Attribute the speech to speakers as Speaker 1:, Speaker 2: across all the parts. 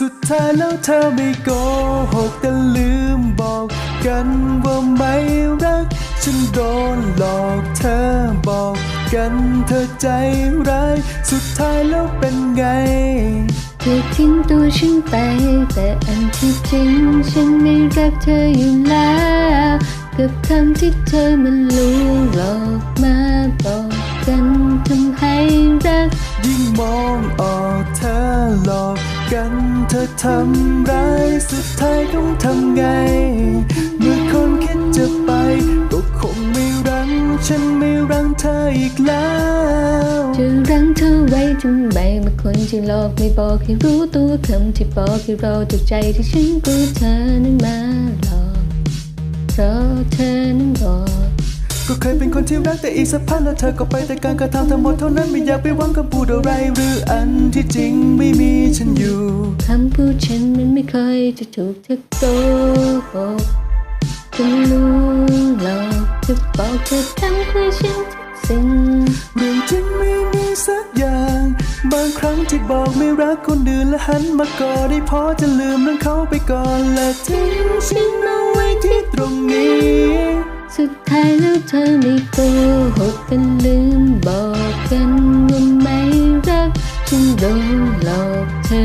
Speaker 1: สุดท้ายแล้วเธอไม่โกหกแต่ลืมบอกกันว่าไม่รัก ฉันโดนหลอกเธอบอกกันเธอใจร้าย สุดท้ายแล้วเป็นไง
Speaker 2: เธอทิ้งตัวฉันไป แต่อันที่จริงฉันไม่รักเธออยู่แล้ว กับคำที่เธอมันลวงหลอกมาบอก ทำร้า
Speaker 1: ยสุดท้ายต้องทำไง เมื่อคนคิดจะไป ก็คงไม่รัง ฉันไม่รังเธออีกแล้ว
Speaker 2: จะรั้งเธอไว้ทำไมเมื่อคนที่หลอกไม่บอกให้รู้ตัวคำที่บอกให้เราตกใจที่ฉันกลัวเธอนั้นมาหลอกเพราะเธอนั้นบอก
Speaker 1: ก็เคยเป็นคนที่รักแต่อีกสักพักแล้วเธอก็ไปแต่การกระทำทั้งหมดเท่านั้นไม่อยากไปหวังคำพูดอะไรหรืออันที่จริงไม่มีฉันอยู่
Speaker 2: เคยจะถูกเธอโกหกจะลวงหลอกจะบอกจะทำเพื่อฉันทุกสิ่ง
Speaker 1: เรื่องจริงไม่มีสักอย่าง บางครั้งที่บอกไม่รักคนอื่นและหันมากอดได้พอจะลืมเรื่องเขาไปก่อนและทิ้งฉันเอาไว้ที่ตรงนี้
Speaker 2: สุดท้ายแล้วเธอไม่โกหกกันลืมบอกกันว่าไม่รักฉันโดนหลอกเธอ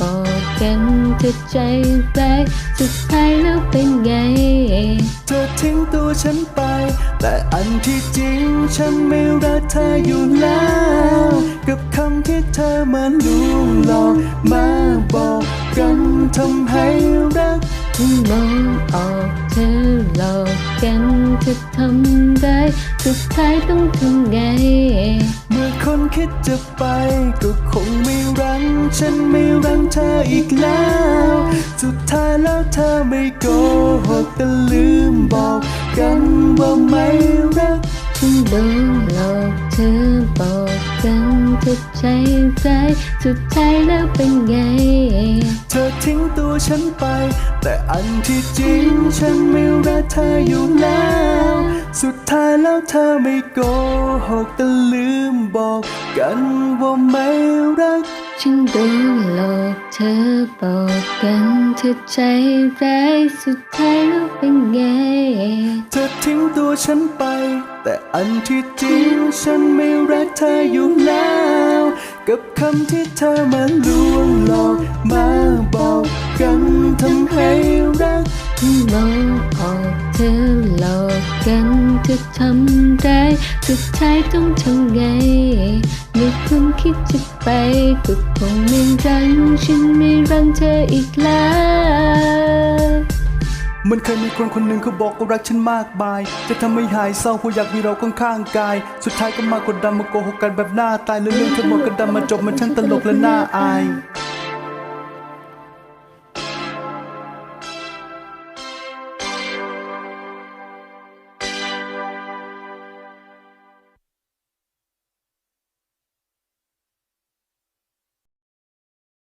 Speaker 2: บอก เธอใจร้ายสุดท้ายแล้วเป็นไง
Speaker 1: เธอทิ้งตัวฉันไป แต่อันที่จริงฉันไม่รักเธออยู่แล้ว กับคำที่เธอมาลวงหลอกมาบอกกันทำให้รัก
Speaker 2: ฉันมองออกเธอหลอกกันเธอทำได้ สุดท้ายต้องทำไง
Speaker 1: มื่อคนคิดจะไป ก็คงไม่รัง ฉันไม่รังเธออีกแล้ว สุดท้ายแล้วเธอไม่โกหกตล กัน
Speaker 2: เธอใจร้ายสุดท้ายแล้วเป็นไง
Speaker 1: เธอทิ้งตัวฉันไป แต่อันที่จริงฉันไม่รักเธออยู่แล้ว สุดท้ายแล้วเธอไม่โกหกแต่ลืมบอกกันว่าไม่รัก
Speaker 2: ฉันโดนหลอกเธอบอกกันเธอใจร้ายสุดท้ายแล้วเป็นไง
Speaker 1: เธอทิ้งตัวฉันไป แต่อันที่จริงฉันไม่รักเธออยู่แล้ว กับคำที่เธอมาลวงหลอกมาบอกกันทำให้รัก
Speaker 2: ที่มองออกเธอหลอกกันจะทำได้สุดท้ายต้องทำไงไม่คุณคิดจะไปก็คงไม่รังฉันไม่รังเธออีกแล้ว
Speaker 1: มันเคยมีคนคนหนึ่งเขาบอกว่ารักฉันมากมาย จะทำให้หายเศร้าเพราะอยากมีเราข้างๆกาย สุดท้ายก็มากดดันมาโกหกกันแบบหน้าตายแล้วเรื่องทั้งหมดก็ดันมาจบมันช่างตลกและน่าอาย